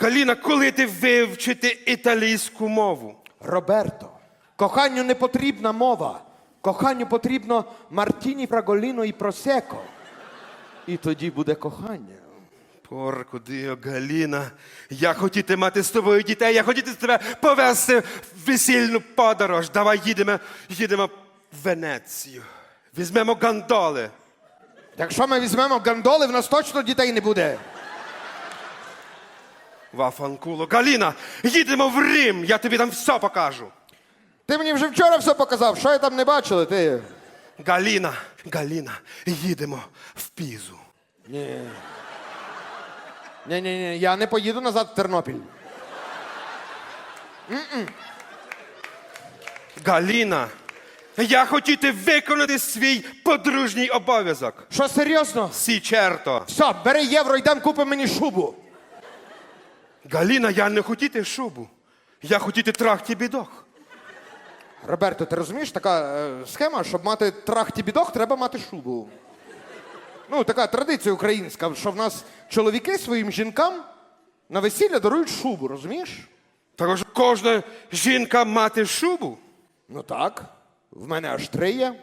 Галіна, коли ти вивчити італійську мову? Роберто, коханню не потрібна мова. Коханню потрібно Мартіні, Фраголіно і Просеко. І тоді буде кохання. Порку, Діо, Галіна, я хотіти мати з тобою дітей, я хотіти з тебе повести в весільну подорож. Давай їдемо, їдемо в Венецію. Візьмемо гандоли. Якщо ми візьмемо гандоли, в нас точно дітей не буде. Вафанкуло. Галіна, їдемо в Рим, я тобі там все покажу. Ти мені вже вчора все показав, що я там не бачили, ти. Галіна, Галіна, їдемо в Пізу. Ні. Ні, ні, ні, я не поїду назад в Тернопіль. Галіна, я хотіти виконати свій подружній обов'язок. Що серйозно? Сі черто. Все, бери євро, йдемо купимо мені шубу. Галіна, я не хотіти шубу. Я хотіти трахті бідох. Роберто, ти розумієш, така е, схема, щоб мати трахті бідох, треба мати шубу. Ну, така традиція українська, що в нас чоловіки своїм жінкам на весілля дарують шубу, розумієш? Також кожна жінка мати шубу. Ну так. В мене аж три є.